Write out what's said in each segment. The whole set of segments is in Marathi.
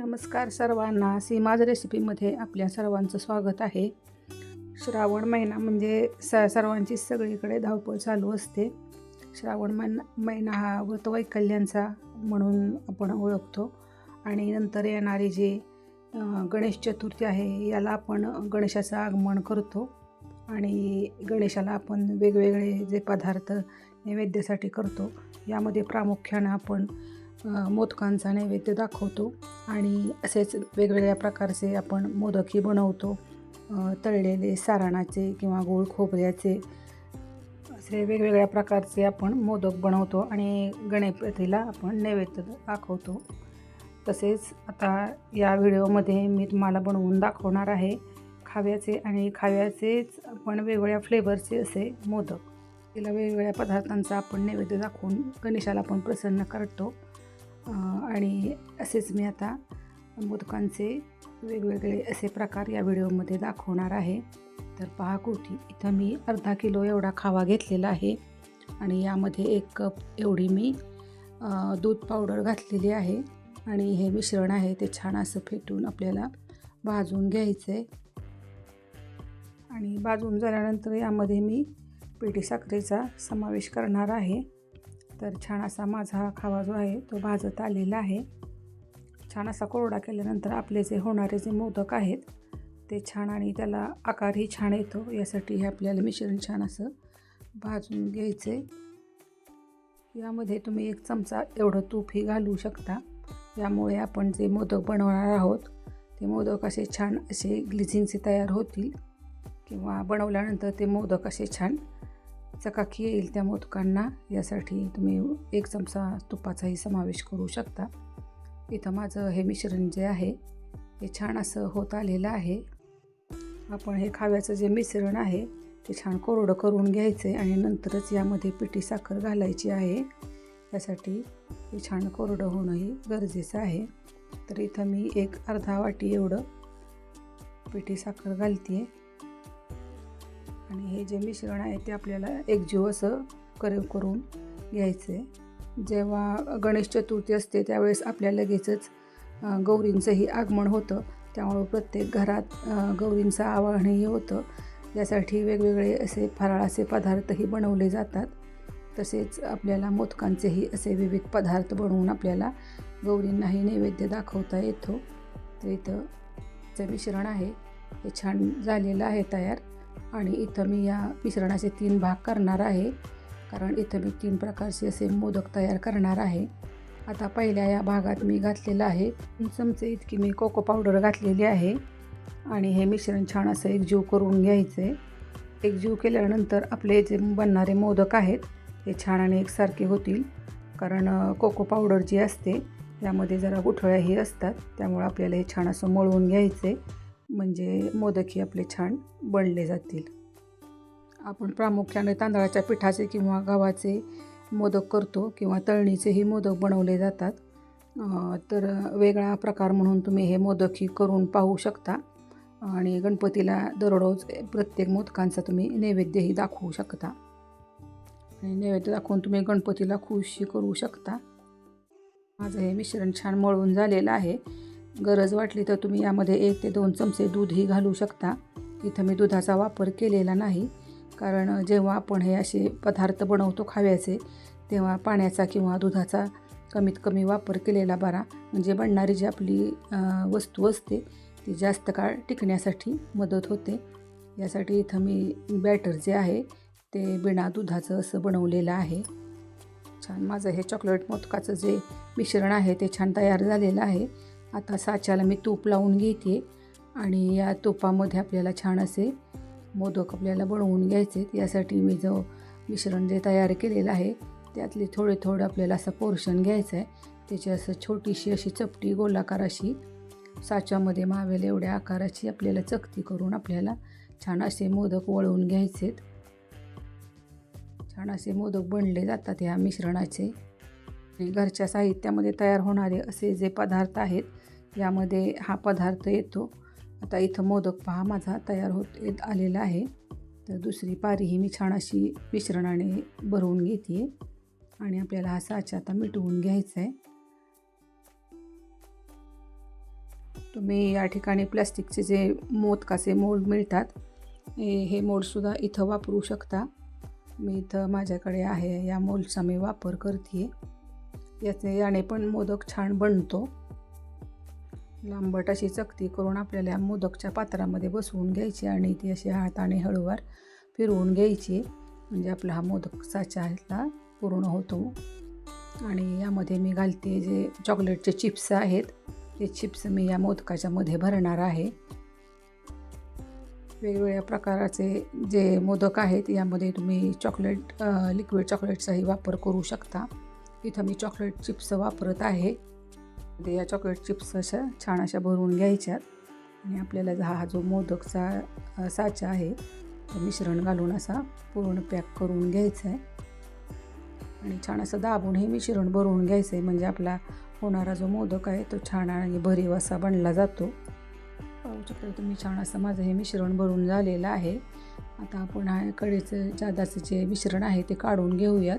नमस्कार सर्वांना. सीमाज रेसिपीमध्ये आपल्या सर्वांचं स्वागत आहे. श्रावण महिना म्हणजे स सर्वांची सगळीकडे धावपळ चालू असते. श्रावण महिना महिना हा व्रतवैकल्यांचा म्हणून आपण ओळखतो. आणि नंतर येणारी जी गणेश चतुर्थी आहे याला आपण गणेशाचं आगमन करतो. आणि गणेशाला आपण वेगवेगळे जे पदार्थ नैवेद्यासाठी करतो यामध्ये प्रामुख्यानं आपण मोदकांचा नैवेद्य दाखवतो आणि असेच वेगवेगळ्या प्रकारचे आपण मोदकही बनवतो. तळलेले सारणाचे किंवा गोळ खोबऱ्याचे असे वेगवेगळ्या प्रकारचे आपण मोदक बनवतो आणि गणपतीला आपण नैवेद्य दाखवतो. तसेच आता या व्हिडिओमध्ये मी तुम्हाला बनवून दाखवणार आहे खाव्याचे आणि खाव्याचेच आपण वेगवेगळ्या फ्लेवरचे असे मोदक. तिला वेगवेगळ्या पदार्थांचा आपण नैवेद्य दाखवून गणेशाला आपण प्रसन्न करतो. आणि असेच मी आता मोदकांचे वेगवेगळे असे प्रकार या व्हिडिओमध्ये दाखवणार आहे. तर पहा कोठी इथं मी अर्धा किलो एवढा खावा घेतलेला आहे. आणि यामध्ये एक कप एवढी मी दूध पावडर घातलेली आहे. आणि हे मिश्रण आहे ते छान असं फेटून आपल्याला भाजून घ्यायचं आहे आणि भाजून झाल्यानंतर यामध्ये मी पिठी साखरेचा समावेश करणार आहे. तर छान असा माझा हा खावा जो आहे तो भाजत आलेला आहे. छान असा कोरडा केल्यानंतर आपले जे होणारे जे मोदक आहेत ते छान आणि त्याला आकारही छान येतो. यासाठी हे आपल्याला मिश्रण छान असं भाजून घ्यायचं. आहे यामध्ये तुम्ही एक चमचा एवढं तूपही घालू शकता. यामुळे आपण जे मोदक बनवणार आहोत ते मोदक असे छान असे ग्लिझिंगचे तयार होतील किंवा बनवल्यानंतर ते मोदक असे छान चकाकी येईल त्या मोदकांना. यासाठी तुम्ही एक चमचा तुपाचाही समावेश करू शकता. इथं माझं हे मिश्रण जे आहे हे छान असं होत आलेलं आहे. आपण हे खाव्याचं जे मिश्रण आहे ते छान कोरडं करून घ्यायचं आहे आणि नंतरच यामध्ये पिठी साखर घालायची आहे. यासाठी हे छान कोरडं होणंही गरजेचं आहे. तर इथं मी एक अर्धा वाटी एवढं पिठी साखर घालते आहे आणि हे जे मिश्रण आहे ते आपल्याला एकजीव असं कर करून घ्यायचं आहे जेव्हा गणेश चतुर्थी असते त्यावेळेस आपल्या लगेचच गौरींचंही आगमन होतं. त्यामुळं प्रत्येक घरात गौरींचं आवाहनही होतं. यासाठी वेगवेगळे असे फराळाचे पदार्थही बनवले जातात. तसेच आपल्याला मोदकांचेही असे विविध पदार्थ बनवून आपल्याला गौरींनाही नैवेद्य दाखवता येतो. तर इथं जे मिश्रण आहे हे छान झालेलं आहे तयार. आणि इथं मी या मिश्रणाचे तीन भाग करणार आहे. कारण इथं मी तीन प्रकारचे असे मोदक तयार करणार आहे. आता पहिल्या या भागात मी घातलेलं आहे. तीन चमचे इतकी मी कोको पावडर घातलेली आहे. आणि हे मिश्रण छान असं एकजीव करून घ्यायचं आहे एकजीव केल्यानंतर आपले जे बनणारे मोदक आहेत ते छान आणि एकसारखे होतील. कारण कोको पावडर जी असते त्यामध्ये जरा गुठळ्याही असतात. त्यामुळे आपल्याला हे छान असं मळवून घ्यायचं आहे म्हणजे मोदकही आपले छान बनले जातील. आपण प्रामुख्याने तांदळाच्या पिठाचे किंवा गव्हाचे मोदक करतो किंवा तळणीचेही मोदक बनवले जातात. तर वेगळा प्रकार म्हणून तुम्ही हे मोदकही करून पाहू शकता. आणि गणपतीला दररोज प्रत्येक मोदकांचा तुम्ही नैवेद्यही दाखवू शकता. आणि नैवेद्य दाखवून तुम्ही गणपतीला खुशी करू शकता. माझं हे मिश्रण छान मळून झालेलं आहे. गरज वाटली तर तुम्ही यामध्ये एक ते दोन चमचे दूधही घालू शकता. इथं मी दुधाचा वापर केलेला नाही. कारण जेव्हा आपण हे असे पदार्थ बनवतो खाव्याचे तेव्हा पाण्याचा किंवा दुधाचा कमीत कमी वापर केलेला बरा. म्हणजे बनणारी जी आपली वस्तू असते ती जास्त काळ टिकण्यासाठी मदत होते. यासाठी इथं मी बॅटर जे आहे ते बिना दुधाचं असं बनवलेलं आहे. छान माझं हे चॉकलेट मोदकाचं जे मिश्रण आहे ते छान तयार झालेलं आहे. आता साच्याला मी तूप लावून घेते आणि या तुपामध्ये आपल्याला छान असे मोदक आपल्याला बनवून घ्यायचे यासाठी मी जो मिश्रण जे तयार केलेलं आहे त्यातले थोडे थोडं आपल्याला असं पोर्शन घ्यायचं आहे. त्याची असं छोटीशी अशी चपटी गोलाकार अशी साच्यामध्ये मावेल एवढ्या आकाराची आपल्याला चकती करून आपल्याला छान असे मोदक वळवून घ्यायचेत छान असे मोदक बनले जातात ह्या मिश्रणाचे. आणि घरच्या साहित्यामध्ये तयार होणारे असे जे पदार्थ आहेत यामध्ये हा पदार्थ येतो. आता इथं मोदक पहा माझा तयार होत येत आलेला आहे. तर दुसरी पारी ही मी छान अशी मिश्रणाने भरवून घेते आणि आपल्याला हा साचा आता मिटवून घ्यायचा आहे तुम्ही या ठिकाणी प्लॅस्टिकचे जे मोदकाचे मोल्ड मिळतात हे हे मोल्डसुद्धा इथं वापरू शकता. मी इथं माझ्याकडे आहे या मोल्डचा मी वापर करते याचे याने पण मोदक छान बनतो. लांबट अशी चकती करून आपल्याला मोदकच्या पात्रामध्ये बसवून घ्यायची आणि ती अशी हाताने हळूवार फिरवून घ्यायची. म्हणजे आपला हा मोदक साचा ह्याला पूर्ण होतो. आणि यामध्ये मी घालते जे चॉकलेटचे चिप्स आहेत. ते चिप्स मी या मोदकाच्या मध्ये भरणार आहे. वेगवेगळ्या प्रकाराचे जे मोदक आहेत यामध्ये तुम्ही चॉकलेट लिक्विड चॉकलेटचाही वापर करू शकता. इथं मी चॉकलेट चिप्स वापरत आहे. ते या चॉकलेट चिप्स अशा छान अशा भरून घ्यायच्यात. आणि आपल्याला हा हा जो मोदकचा साचा आहे तो मिश्रण घालून असा पूर्ण पॅक करून घ्यायचा आहे आणि छान असं दाबून हे मिश्रण भरून घ्यायचं आहे म्हणजे आपला होणारा जो मोदक आहे तो छान आणि भरीव असा बनला जातो. पाहू शकता तुम्ही छान असं माझं हे मिश्रण भरून झालेलं आहे. आता आपण हा कडेचं जादाचं जे मिश्रण आहे ते काढून घेऊयात.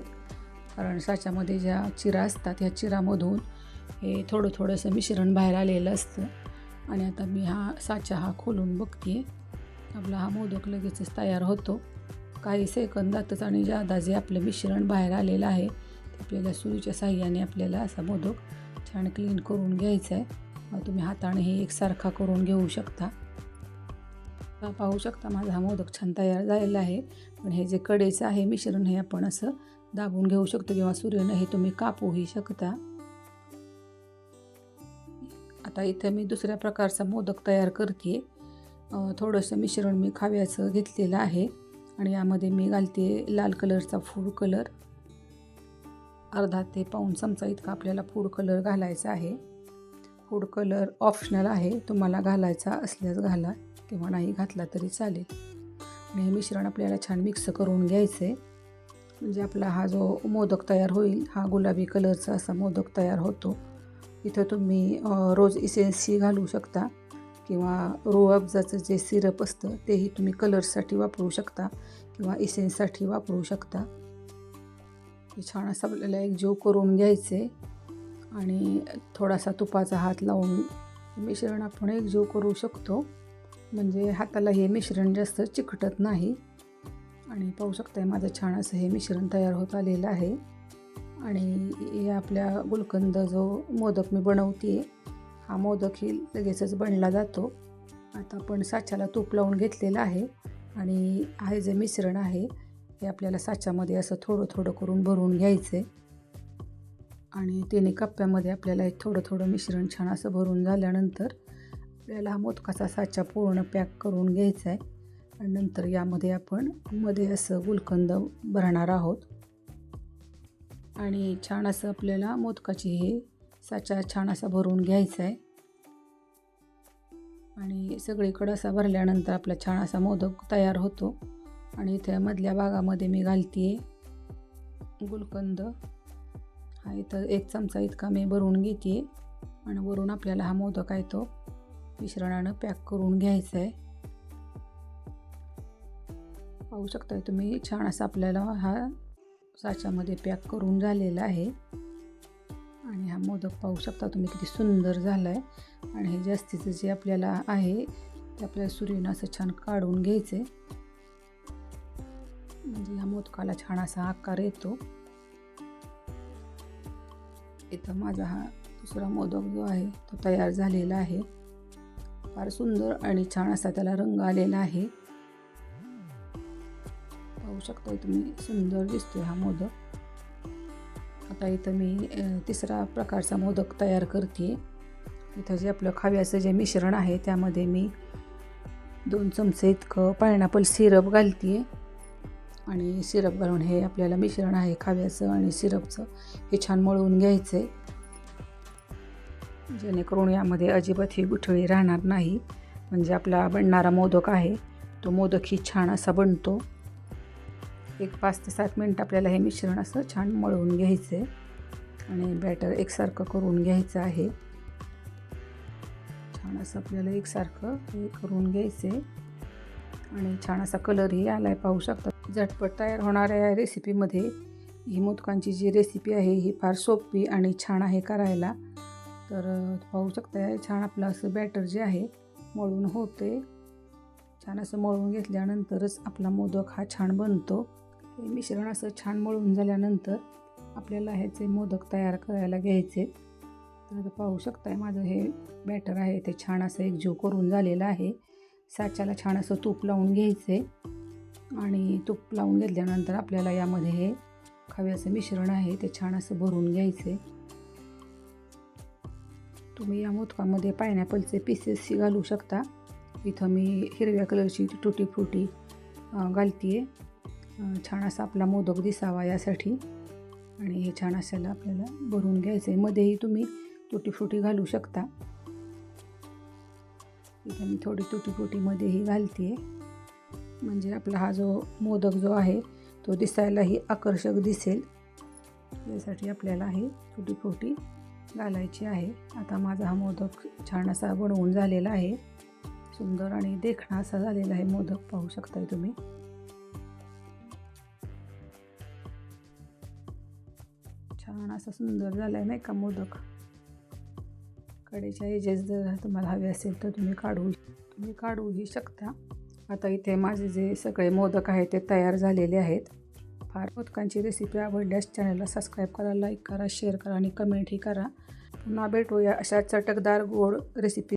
कारण साच्यामध्ये ज्या चिरा असतात ह्या चिरामधून हे थोडं थोडंसं मिश्रण बाहेर आलेलं असतं. आणि आता मी हा साचा हा खोलून बघते. आपला हा मोदक लगेचच तयार होतो. काही सेकंदातच आणि जादा जे आपलं मिश्रण बाहेर आलेलं आहे ते आपल्याला सुईच्या साह्याने आपल्याला असा मोदक छान क्लीन करून घ्यायचा आहे. तुम्ही हाताने हे एकसारखा करून घेऊ शकता. पाहू शकता माझा हा मोदक छान तयार झालेला आहे. पण हे जे कडेचं आहे मिश्रण हे आपण असं दाबून घेऊ शकतो किंवा सूर्यनं हे तुम्ही कापूही शकता. आता इथं मी दुसऱ्या प्रकारचा मोदक तयार करते. थोडंसं मिश्रण मी खाव्याचं घेतलेलं आहे आणि यामध्ये मी घालते लाल कलरचा फूड कलर. अर्धा ते पाऊन चमचा इतका आपल्याला फूड कलर घालायचा आहे. फूड कलर ऑप्शनल आहे तुम्हाला घालायचा असल्यास घाला किंवा नाही घातला तरी चालेल. आणि हे मिश्रण आपल्याला छान मिक्स करून घ्यायचं आहे म्हणजे आपला हा जो मोदक तयार होईल हा गुलाबी कलरचा असा मोदक तयार होतो. इथं तुम्ही रोज इसेन्सही घालू शकता किंवा रो अब्जाचं जे सिरप असतं तेही तुम्ही कलर्ससाठी वापरू शकता किंवा इसेन्ससाठी वापरू शकता. छान असं आपल्याला एक जीव करून घ्यायचे आणि थोडासा तुपाचा हात लावून मिश्रण आपण एक जीव करू शकतो. म्हणजे हाताला हे मिश्रण जास्त चिकटत नाही. आणि पाहू शकताय माझं छान असं हे मिश्रण तयार होत आलेलं आहे. आणि या आपल्या गुलकंद जो मोदक मी बनवते हा मोदक ही लगेचच बनला जातो. आता आपण साच्याला तूप लावून घेतलेलं आहे आणि हे जे मिश्रण आहे हे आपल्याला साच्यामध्ये असं थोडं थोडं करून भरून घ्यायचं आहे आणि तिन्ही कप्प्यामध्ये आपल्याला एक थोडं थोडं मिश्रण छान असं भरून झाल्यानंतर आपल्याला हा मोदकाचा साचा पूर्ण पॅक करून घ्यायचा आहे आणि नंतर यामध्ये आपण मध्ये असं गुलकंद भरणार आहोत. आणि छान असं आपल्याला मोदकाची हे साचा छान असा भरून घ्यायचा आहे. आणि सगळीकडं असा भरल्यानंतर आपला छान असा मोदक तयार होतो. आणि इथे मधल्या भागामध्ये मी घालते गुलकंद. हा इथं एक चमचा इतका मी भरून घेते आणि वरून आपल्याला हा मोदक आहे तो मिश्रणानं पॅक करून घ्यायचा आहे. पाहू शकताय. तुम्ही छान असा आपल्याला हा साच्यामध्ये पॅक करून झालेला आहे. आणि हा मोदक पाहू शकता तुम्ही किती सुंदर झाला आहे आणि हे जास्तीचं जे आपल्याला आहे ते आपल्याला सूर्यनं असं छान काढून घ्यायचं आहे म्हणजे ह्या मोदकाला छान असा आकार येतो. इथं माझा हा दुसरा मोदक जो आहे तो तयार झालेला आहे. फार सुंदर आणि छान असा त्याला रंग आलेला आहे. शकता तुम्ही सुंदर दिसतोय हा मोदक. आता इथं मी तिसरा प्रकारचा मोदक तयार करते. इथं जे आपलं खाव्याचं जे मिश्रण आहे त्यामध्ये मी दोन चमचे इतकं पायनॅपल सिरप घालते आणि सिरप घालून हे आपल्याला मिश्रण आहे खाव्याचं आणि सिरपचं. हे छान मळवून घ्यायचं आहे जेणेकरून यामध्ये अजिबात ही गुठळी राहणार नाही. म्हणजे आपला बनणारा मोदक आहे तो मोदक ही छान असा बनतो. एक पाच ते सात मिनटं आपल्याला हे मिश्रण असं छान मळवून घ्यायचं आहे. आणि बॅटर एकसारखं करून घ्यायचं आहे. छान असं आपल्याला एकसारखं हे करून घ्यायचं आहे. आणि छान असा कलरही आला आहे पाहू शकता. झटपट तयार होणाऱ्या या रेसिपीमध्ये ही मोदकांची जी रेसिपी आहे ही फार सोपी आणि छान आहे करायला. तर पाहू शकता छान आपलं असं बॅटर जे आहे मळून होते छान असं मळून घेतल्यानंतरच आपला मोदक हा छान बनतो. हे मिश्रण असं छान मळून झाल्यानंतर आपल्याला ह्याचे मोदक तयार करायला घ्यायचे. तर आता पाहू शकताय माझं हे बॅटर आहे ते छान असं एकजीव करून झालेलं आहे. साच्याला छान असं तूप लावून घ्यायचे. आणि तूप लावून घेतल्यानंतर आपल्याला यामध्ये हे खव्याचं मिश्रण आहे ते छान असं भरून घ्यायचे. तुम्ही या मोदकामध्ये पायनॅपलचे पीसेसही घालू शकता. इथं मी हिरव्या कलरची तुटी फ्रुटी घालते आहे छान असा आपला मोदक दिसावा यासाठी. आणि हे छान असायला आपल्याला भरून घ्यायचं आहे मध्येही तुम्ही तुटीफुटी घालू शकता. इथे मी थोडी तुटीफुटीमध्येही घालते घालते म्हणजे आपला हा जो मोदक जो आहे तो दिसायलाही आकर्षक दिसेल. यासाठी आपल्याला हे तुटीफुटी घालायची आहे. आता माझा हा मोदक छान असा बनवून झालेला आहे. सुंदर आणि देखणा असा झालेला आहे मोदक. पाहू शकताय तुम्ही. छान असा सुंदर झाला आहे नाही का मोदक. कडेच्या एजेस जर तुम्हाला हवे असेल तर तुम्ही काढू तुम्ही काढूही शकता. आता इथे माझे जे सगळे मोदक आहेत ते तयार झालेले आहेत. फार मोदकांची रेसिपी आवडल्यास चॅनलला सबस्क्राईब करा लाईक करा शेअर करा आणि कमेंटही करा. पुन्हा भेटूया अशा चटकदार गोड रेसिपी